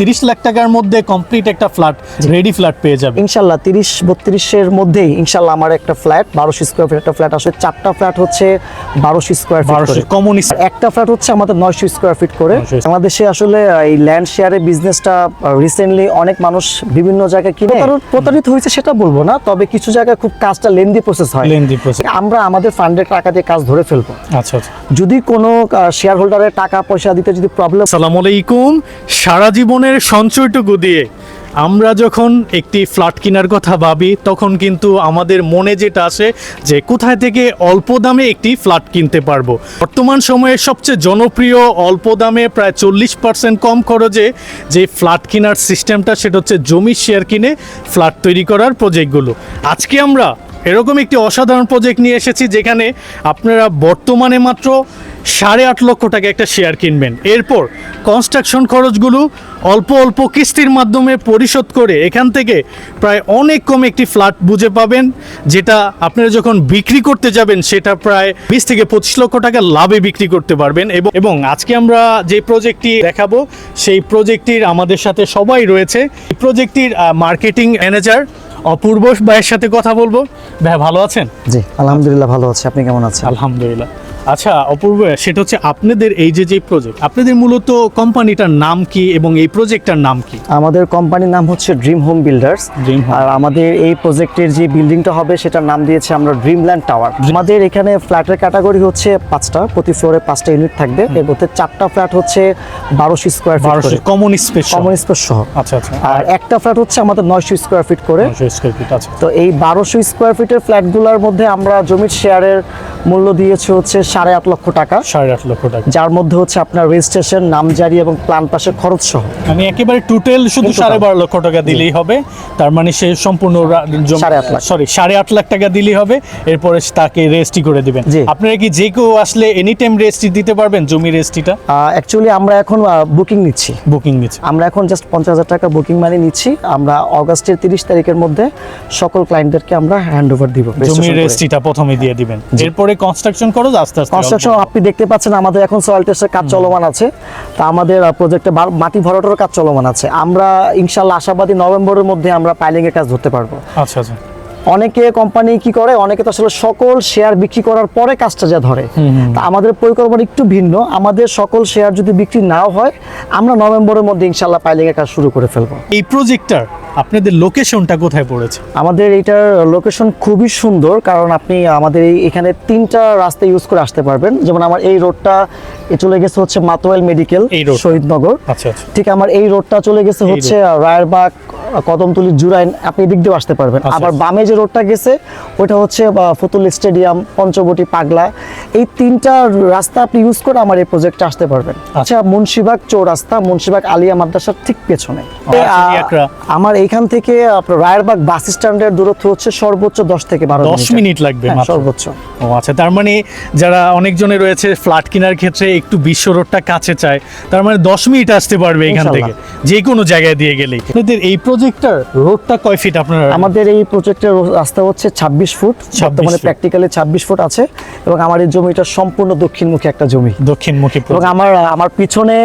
তিরিশ লাখ টাকার মধ্যে কমপ্লিট একটা ফ্ল্যাট রেডি ফ্ল্যাট পেয়ে যাবে। ইনশাল্লাহ তিরিশ বত্রিশের মধ্যেই ইনশাল্লাহ আমার একটা ফ্ল্যাট বারোশো স্কোয়ার ফিট একটা ফ্ল্যাট আসলে চারটা ফ্ল্যাট হচ্ছে বারোশো স্কোয়ার ফিট করে। কমন একটা ফ্ল্যাট হচ্ছে আমাদের নয়শো স্কোয়ার ফিট করে। 900 বাংলাদেশে আসলে এই ল্যান্ড শেয়ারের বিজনেসটা রিসেন্টলি অনেক মানুষ বিভিন্ন জায়গায় কিনে। প্রতারিত হয়েছে সেটা বলব না তবে কিছু জায়গায় খুব কাজটা লেন্দি প্রসেস হয়। লেন্দি প্রসেস আমরা আমাদের ফান্ডের টাকা দিয়ে কাজ ধরে ফেলব। আচ্ছা আচ্ছা। যদি কোনো শেয়ার হোল্ডারের টাকা পয়সা দিতে যদি প্রবলেম আসসালামু আলাইকুম। সারা জীবনের সঞ্চয়টুকু দিয়ে আমরা যখন একটি ফ্ল্যাট কেনার কথা ভাবি, তখন কিন্তু আমাদের মনে যেটা আসে যে কোথায় থেকে অল্প দামে একটি ফ্ল্যাট কিনতে পারব। বর্তমান সময়ে সবচেয়ে জনপ্রিয় অল্প দামে প্রায় চল্লিশ পার্সেন্ট কম খরচে যে ফ্ল্যাট কেনার সিস্টেমটা সেটা হচ্ছে জমির শেয়ার কিনে ফ্ল্যাট তৈরি করার প্রজেক্টগুলো আজকে আমরা এরকম একটি অসাধারণ প্রজেক্ট নিয়ে এসেছি যেখানে আপনারা বর্তমানে মাত্র সাড়ে আট লক্ষ টাকা একটা শেয়ার কিনবেন। এরপর কনস্ট্রাকশন খরচগুলো অল্প অল্প কিস্তির মাধ্যমে পরিশোধ করে এখান থেকে প্রায় অনেক কম একটি ফ্ল্যাট বুঝে পাবেন, যেটা আপনারা যখন বিক্রি করতে যাবেন, সেটা প্রায় বিশ থেকে পঁচিশ লক্ষ টাকা লাভে বিক্রি করতে পারবেন এবং এবং আজকে আমরা যে প্রজেক্টটি দেখাবো, সেই প্রজেক্টটির আমাদের সাথে সবাই রয়েছে। প্রজেক্টটির মার্কেটিং ম্যানেজার অপূর্ব ভাইয়ের সাথে কথা বলব। ভাই ভালো আছেন? জি আলহামদুলিল্লাহ ভালো আছি। আপনি কেমন আছেন? আলহামদুলিল্লাহ। আচ্ছা অপূর্ব সেটা হচ্ছে আপনাদের এই যে যে প্রজেক্ট আপনাদের মূলত কোম্পানিটার নাম কি এবং এই প্রজেক্টটার নাম কি? আমাদের কোম্পানির নাম হচ্ছে ড্রিম হোম বিল্ডার্স ড্রিম আর আমাদের এই প্রজেক্টের যে বিল্ডিংটা হবে সেটার নাম দিয়েছে আমরা ড্রিমল্যান্ড টাওয়ার আমাদের এখানে ফ্ল্যাটের ক্যাটাগরি হচ্ছে পাঁচটা প্রতি ফ্লোরে পাঁচটা ইউনিট থাকবে। এর মধ্যে চারটা ফ্ল্যাট হচ্ছে বারোশো square feet common space common space সহ। আচ্ছা আচ্ছা। আর একটা ফ্ল্যাট হচ্ছে আমাদের নয়শো স্কোয়ার ফিট করে। স্কোয়ার ফিট আছে তো এই বারোশো স্কোয়ার ফিটের ফ্ল্যাটগুলোর মধ্যে আমরা জমির শেয়ারের মূল্য দিয়েছে হচ্ছে সাড়ে আট লক্ষ টাকা। সাড়ে আট লক্ষ টাকা। যার মধ্যে হচ্ছে আপনার রেজিস্ট্রেশন নামজারি এবং প্ল্যান পাশের খরচ সহ। মানে একেবারে টোটাল শুধু সাড়ে বারো লক্ষ টাকা দিলেই হবে। তার মানে সে সম্পূর্ণ সাড়ে আট লাখ। সরি সাড়ে আট লাখ টাকা দিলেই হবে। এরপরে তাকে রেজিস্ট্রি করে দিবেন। আপনারা কি যে কেউ আসলে এনি টাইম রেজিস্ট্রি দিতে পারবেন জমি রেজিস্ট্রিটা অ্যাকচুয়ালি আমরা এখন বুকিং নিচ্ছি। বুকিং নিচ্ছি। আমরা এখন জাস্ট পঞ্চাশ হাজার টাকা বুকিং মানি নিচ্ছি। আমরা অগাস্টের তিরিশ তারিখের মধ্যে সকল ক্লায়েন্টদেরকে আমরা হ্যান্ড ওভার দিব জমি রেজিস্ট্রিটা প্রথমে দিয়ে দিবেন। এরপরে কনস্ট্রাকশন খরচ আস্তে কনস্ট্রাকশন আপনি দেখতে পাচ্ছেন আমাদের এখন সয়েল টেস্টের কাজ চলমান আছে। তা আমাদের প্রজেক্টে মাটি ভরাটোর কাজ চলমান আছে। আমরা ইনশাল্লাহ আশাবাদী নভেম্বরের মধ্যে আমরা পাইলিং এর কাজ ধরতে পারব। আচ্ছা আচ্ছা। অনেকে কোম্পানি কি করে? অনেকে তো আসলে সকল শেয়ার বিক্রি করার পরে কাজটা যা ধরে। তা আমাদের পরিকল্পনা একটু ভিন্ন। আমাদের সকল শেয়ার যদি বিক্রি নাও হয় আমরা নভেম্বরের মধ্যে ইনশাল্লাহ পাইলিং এর কাজ শুরু করে ফেলব। এই প্রজেক্টটার আপনাদের লোকেশনটা কোথায় পড়েছে? আমাদের এটার লোকেশন খুবই সুন্দর কারণ আপনি আমাদের এই এখানে তিনটা রাস্তা ইউজ করে আসতে পারবেন। যেমন আমার এই রোডটা চলে গেছে হচ্ছে মাতোয়াল মেডিকেল শহীদনগর। আচ্ছা আচ্ছা। ঠিক আমার এই রোডটা চলে গেছে হচ্ছে রায়েরবাগ কদমতলি জুরাইন আপনি এদিক দিয়েও আসতে পারবেন। আচ্ছা, আবার আচ্ছা। বামে যে রোডটা গেছে ওটা হচ্ছে ফতুল স্টেডিয়াম পঞ্চবটি পাগলা। এই তিনটা রাস্তা আপনি ইউজ করে আমার এই প্রজেক্টে আসতে পারবেন। আচ্ছা। মুন্সিবাগ চৌরাস্তা মুন্সিবাগ আলিয়া মাদ্রাসার ঠিক পেছনে। আচ্ছা। আমার এইখান থেকে আপনার রায়েরবাগ বাস স্ট্যান্ডের দূরত্ব হচ্ছে সর্বোচ্চ দশ থেকে বারো দশ মিনিট লাগবে হ্যাঁ, সর্বোচ্চ। ও আচ্ছা তার মানে যারা অনেকজনে রয়েছে ফ্ল্যাট কেনার ক্ষেত্রে একটু বিশ্ব রোডটা কাছে চায় তার মানে দশ মিনিট আসতে পারবে এখান থেকে। যে কোনো জায়গায় দিয়ে গেলেই। আপনাদের এই প্রজেক্টর রোডটা কয় ফিট আপনার? আমাদের এই প্রজেক্টের রাস্তা হচ্ছে ছাব্বিশ ফুট 26 বর্তমানে প্র্যাকটিক্যালি ছাব্বিশ ফুট আছে এবং আমার এই জমিটা সম্পূর্ণ দক্ষিণমুখী একটা জমি। দক্ষিণমুখী এবং আমার আমার পিছনে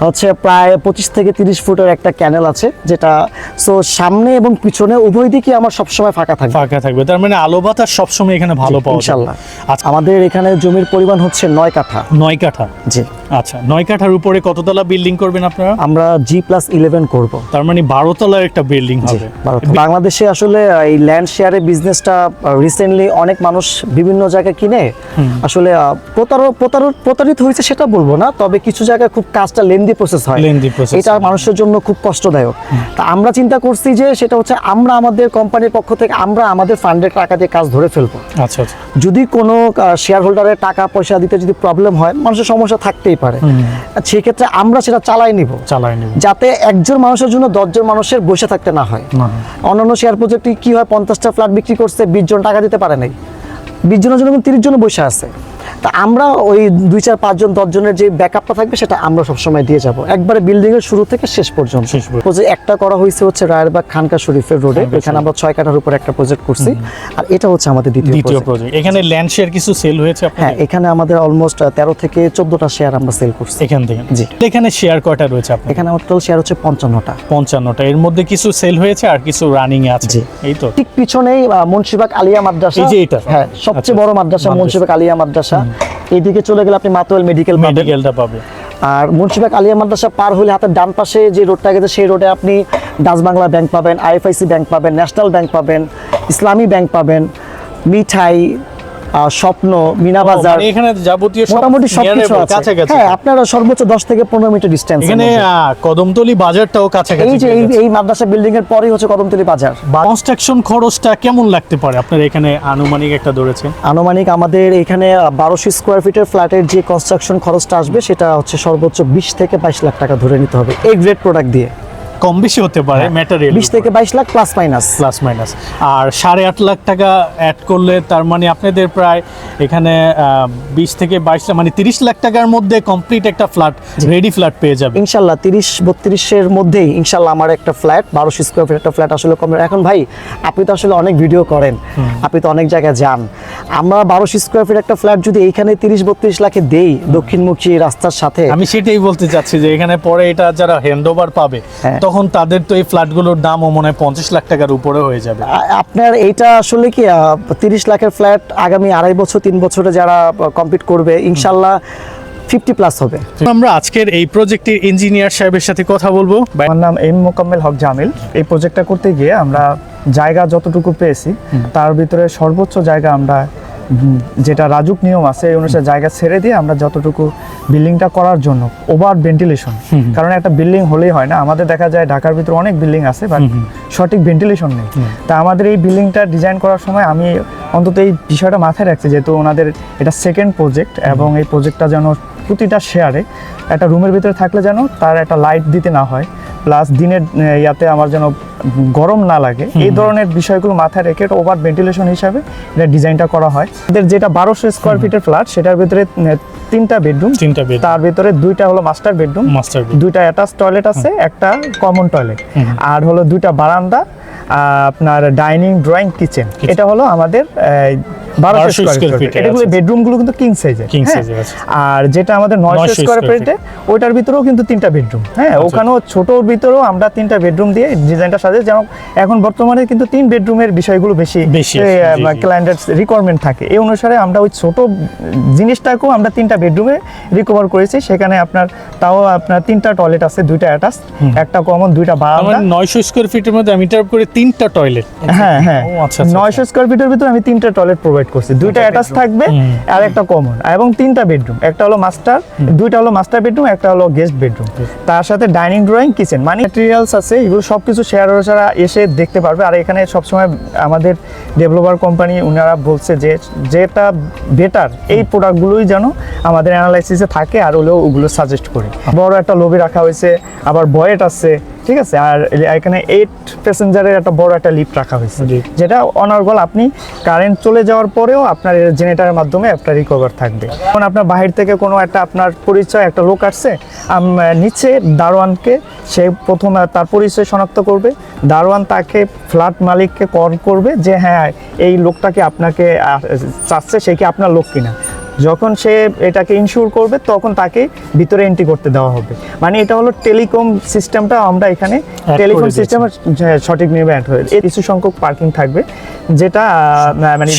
হচ্ছে প্রায় পঁচিশ থেকে তিরিশ ফুটের একটা ক্যানেল আছে যেটা সো সামনে এবং পিছনে উভয় দিকে আমার সবসময় ফাঁকা থাকবে। ফাঁকা থাকবে। তার মানে আলো বাতাস সবসময় এখানে ভালো পাওয়া যায়। ইনশাল্লাহ। আচ্ছা। আমাদের এখানে জমির পরিমাণ হচ্ছে নয় কাঠা। নয় কাঠা। জি। আচ্ছা নয় কাঠার উপরে কততলা বিল্ডিং করবেন আপনারা? আমরা জি প্লাস ইলেভেন করব। তার মানে বারো তলার একটা বিল্ডিং হবে। বাংলাদেশে আসলে এই ল্যান্ড শেয়ারের বিজনেসটা রিসেন্টলি অনেক মানুষ বিভিন্ন জায়গায় কিনে। আসলে প্রতারক প্রতারক প্রতারিত হয়েছে সেটা বলব না তবে কিছু জায়গায় খুব কাজটা লেন্দি প্রসেস হয়। Lengthy প্রসেস এটা মানুষের জন্য খুব কষ্টদায়ক। তা আমরা চিন্তা করছি যে সেটা হচ্ছে আমরা আমাদের কোম্পানির পক্ষ থেকে আমরা আমাদের ফান্ডের টাকা দিয়ে কাজ ধরে ফেলব। আচ্ছা আচ্ছা। যদি কোনো শেয়ার হোল্ডারের টাকা পয়সা দিতে যদি প্রবলেম হয় মানুষের সমস্যা থাকতেই পারে। আর সেক্ষেত্রে আমরা সেটা চালাই নিব। চালাই নিব। যাতে একজন মানুষের জন্য দশজন মানুষের বসে থাকতে না হয়। অন্যান্য শেয়ার প্রজেক্টে কি হয় পঞ্চাশটা ফ্ল্যাট বিক্রি করছে বিশ জন টাকা দিতে পারে নাই। বিশ জনের জন্য তিরিশ জন বসে আছে। তা আমরা ওই দুই চার পাঁচজন দশজনের যে ব্যাকআপটা থাকবে সেটা আমরা সবসময় দিয়ে যাব। একবারে বিল্ডিং এর শুরু থেকে শেষ পর্যন্ত। প্রজেক্ট একটা করা হয়েছে হচ্ছে রায়েরবাগ খানকা শরীফের রোডে এখানে আমরা ছয় কাঠার উপর একটা প্রজেক্ট করছি। আর এটা হচ্ছে আমাদের দ্বিতীয় প্রজেক্ট এখানে ল্যান্ড শেয়ার কিছু সেল হয়েছে হ্যাঁ এখানে আমাদের অলমোস্ট তেরো থেকে চোদ্দটা শেয়ার আমরা সেল করছি। এখান থেকে। জি। এখানে শেয়ার কয়টা রয়েছে আপনার এখানে আমার টোটাল শেয়ার হচ্ছে পঞ্চান্নটা। পঞ্চান্নটা। এর মধ্যে কিছু সেল হয়েছে আর কিছু রানিং আছে। এই তো। ঠিক পিছনেই মুন্সিবাগ আলিয়া মাদ্রাসা। এই যে এটা? হ্যাঁ সবচেয়ে আচ্ছা। বড় মাদ্রাসা মাদ্রাসা। মুন্সিবাগ আলিয়া মাদ্রাসা। এইদিকে চলে গেলে আপনি মাতোয়াল মেডিকেল পাবেন। মেডিকেলটা পাবে। আর মুন্সিবাগ আলিয়া মাদ্রাসা পার হলে হাতের ডান পাশে যে রোডটা গেছে সেই রোডে আপনি ডাচ বাংলা ব্যাংক পাবেন আইএফআইসি ব্যাংক পাবেন ন্যাশনাল ব্যাংক পাবেন ইসলামী ব্যাংক পাবেন মিঠাই স্বপ্ন মিনা বাজার মানে এখানে যাবতীয় মোটামুটি সবকিছু আছে। হ্যাঁ আপনারা সর্বোচ্চ দশ থেকে পনেরো মিটার ডিস্টেন্স এখানে কদমতলি বাজারটাও কাছাকাছি এই যে এই মাদ্রাসা বিল্ডিং এর পরেই হচ্ছে কদমতলি বাজার। কনস্ট্রাকশন খরচটা কেমন লাগতে পারে? আপনার এখানে আনুমানিক একটা ধরেছেন আনুমানিক আমাদের এখানে বারোশো স্কোয়ার ফিটের ফ্ল্যাটের যে কনস্ট্রাকশন খরচটা আসবে সেটা হচ্ছে সর্বোচ্চ বিশ থেকে বাইশ লাখ টাকা ধরে নিতে হবে। এই গ্রেড প্রোডাক্ট দিয়ে। কম বেশি হতে পারে ম্যাটেরিয়াল বিশ থেকে বাইশ lakh plus minus plus minus আর সাড়ে আট লাখ টাকা অ্যাড করলে তার মানে আপনাদের প্রায় এখানে বিশ থেকে বাইশ মানে তিরিশ লাখ টাকার মধ্যে কমপ্লিট একটা ফ্ল্যাট রেডি ফ্ল্যাট পেয়ে যাবে। ইনশাল্লাহ তিরিশ বত্রিশের মধ্যেই ইনশাল্লাহ আমার একটা ফ্ল্যাট বারোশো স্কোয়ার ফিট একটা ফ্ল্যাট আসলে কম এখন ভাই আপনি তো আসলে অনেক ভিডিও করেন আপনি তো অনেক জায়গায় যান। আমরা বারোশো স্কোয়ার ফিট একটা ফ্ল্যাট যদি এইখানে তিরিশ বত্রিশ লাখে দেই দক্ষিণমুখী রাস্তার সাথে আমি সেটাই বলতে চাচ্ছি যে এখানে পরে এটা যারা হ্যান্ড ওভার পাবে হ্যাঁ। তখন তাদের তো এই ফ্ল্যাটগুলোর দামও মনে হয় পঞ্চাশ লাখ টাকার উপরে হয়ে যাবে। আপনার এইটা আসলে কি তিরিশ লাখের ফ্ল্যাট আগামী আড়াই বছর তিন বছরে যারা কমপ্লিট করবে ইনশাল্লাহ ফিফটি প্লাস হবে। আমরা আজকের এই প্রজেক্টের ইঞ্জিনিয়ার সাহেবের সাথে কথা বলব। আমার নাম এম মোকাম্মেল হক জামিল। এই প্রজেক্টটা করতে গিয়ে আমরা জায়গা যতটুকু পেয়েছি তার ভিতরে সর্বোচ্চ জায়গা আমরা যেটা রাজুক নিয়ম আছে এই অনুসারে জায়গা ছেড়ে দিয়ে আমরা যতটুকু বিল্ডিংটা করার জন্য ওভার ভেন্টিলেশন কারণ একটা বিল্ডিং হলেই হয় না। আমাদের দেখা যায় ঢাকার ভিতরে অনেক বিল্ডিং আছে বাট সঠিক ভেন্টিলেশন নেই। তা আমাদের এই বিল্ডিংটা ডিজাইন করার সময় আমি অন্তত এই বিষয়টা মাথায় রাখছি যেহেতু ওনাদের এটা সেকেন্ড প্রজেক্ট এবং এই প্রজেক্টটা যেন প্রতিটা শেয়ারে একটা রুমের ভিতরে থাকলে যেন তার একটা লাইট দিতে না হয়। প্লাস দিনের ইয়াতে আমার যেন গরম না লাগে এই ধরনের বিষয়গুলো মাথায় রেখে এটা ওভার ভেন্টিলেশন হিসাবে এটা ডিজাইনটা করা হয়। এদের যেটা বারোশো স্কোয়ার ফিটের ফ্ল্যাট সেটার ভিতরে তিনটা বেডরুম তিনটা বেড তার ভিতরে দুইটা হলো মাস্টার বেডরুম মাস্টার দুইটা অ্যাটাচ টয়লেট আছে একটা কমন টয়লেট আর হলো দুইটা বারান্দা আপনার ডাইনিং ড্রয়িং কিচেন এটা হলো আমাদের 1200 স্কোয়ার ফিট আছে। বেডরুমগুলো কিন্তু কিং সাইজের এর আছে। আর যেটা আমাদের নয়শো 900 স্কোয়ার ফিটে ওইটার ভিতরেও কিন্তু তিনটা বেডরুম হ্যাঁ? আচ্ছা। ওখানেও ছোটোর ভিতরেও আমরা তিনটা বেডরুম দিয়ে ডিজাইনটা সাজাই যেমন এখন বর্তমানে কিন্তু তিন বেডরুমের বিষয়গুলো বেশি। ক্লায়েন্টের রিকোয়ারমেন্ট থাকে। এই অনুসারে আমরা ওই ছোট জিনিসটাকেও আমরা তিনটা বেডরুমে রিকভার করেছি। সেখানে আপনার তাও আপনার তিনটা টয়লেট আছে দুইটা অ্যাটাচ একটা কমন দুইটা বারান্দা। নয়শো স্কোয়ার ফিটের মধ্যে আমি টার্প করে তিনটা টয়লেট হ্যাঁ হ্যাঁ। আচ্ছা, আচ্ছা, নয়শো স্কোয়ার ফিটের ভিতরে আমি তিনটা টয়লেট প্রোভাইড করছি। দুইটা অ্যাটাচ থাকবে আর একটা কমন এবং তিনটা বেডরুম একটা হলো মাস্টার দুইটা হলো মাস্টার বেডরুম একটা হলো গেস্ট বেডরুম তার সাথে ডাইনিং ড্রয়িং কিচেন মানে ম্যাটেরিয়ালস আছে এগুলো সব কিছু শেয়ার ছাড়া এসে দেখতে পারবে। আর এখানে সবসময় আমাদের ডেভেলপার কোম্পানি ওনারা বলছে যে যেটা বেটার এই প্রোডাক্টগুলোই যেন আমাদের অ্যানালাইসিসে থাকে আর হলেও ওগুলো সাজেস্ট করি। বড় একটা লবি রাখা হয়েছে আবার বয়েট আছে। ঠিক আছে? আর এখানে এইট প্যাসেঞ্জারের একটা বড় একটা লিফট রাখা হয়েছে। যেটা অনার্গল আপনি কারেন্ট চলে যাওয়ার পরেও আপনার জেনারেটারের মাধ্যমে একটা রিকভার থাকবে। এখন আপনার বাহির থেকে কোনো একটা আপনার পরিচয় একটা লোক আসছে নিচে দারোয়ানকে সে প্রথম তার পরিচয় শনাক্ত করবে। দারোয়ান তাকে ফ্ল্যাট মালিককে কল করবে যে হ্যাঁ এই লোকটাকে আপনাকে চাচ্ছে সে কি আপনার লোক কিনা? যখন সে এটাকে ইনশিওর করবে তখন তাকে ভিতরে এন্ট্রি করতে দেওয়া হবে। মানে এটা হলো টেলিকম সিস্টেমটা আমরা এখানে দিয়েছি। সিস্টেম সঠিক নির্মাণ অ্যাড হয়েছে কিছু সংখ্যক পার্কিং থাকবে যেটা মানে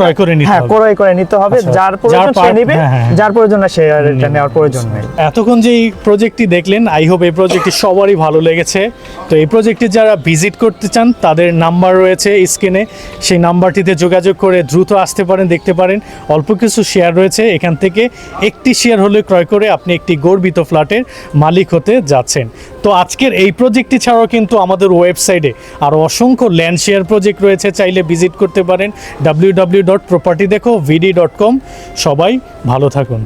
ক্রয় করে নিতে হ্যাঁ হবে। ক্রয় করে নিতে হবে। আচ্ছা, যার প্রয়োজন সে নেবে হ্যাঁ, হ্যাঁ। যার প্রয়োজন না সে এটা নেওয়ার প্রয়োজন নেই। এতক্ষণ যে এই প্রজেক্টটি দেখলেন আই হোপ এই প্রজেক্টটি সবারই ভালো লেগেছে। তো এই প্রজেক্টটি যারা ভিজিট করতে চান তাদের নাম্বার রয়েছে স্ক্রিনে সেই নাম্বারটিতে যোগাযোগ করে দ্রুত আসতে পারেন দেখতে পারেন। অল্প কিছু শেয়ার রয়েছে। এখান থেকে একটি শেয়ার হলে ক্রয় করে আপনি একটি গর্বিত ফ্ল্যাটের মালিক হতে যাচ্ছেন। তো আজকের এই প্রজেক্টটি ছাড়াও কিন্তু আমাদের ওয়েবসাইটে আরও অসংখ্য ল্যান্ড শেয়ার প্রজেক্ট রয়েছে। চাইলে ভিজিট করতে পারেন। ডাব্লিউ ডাব্লিউ ডট প্রপার্টি দেখো ভিডি ডট কম সবাই ভালো থাকুন।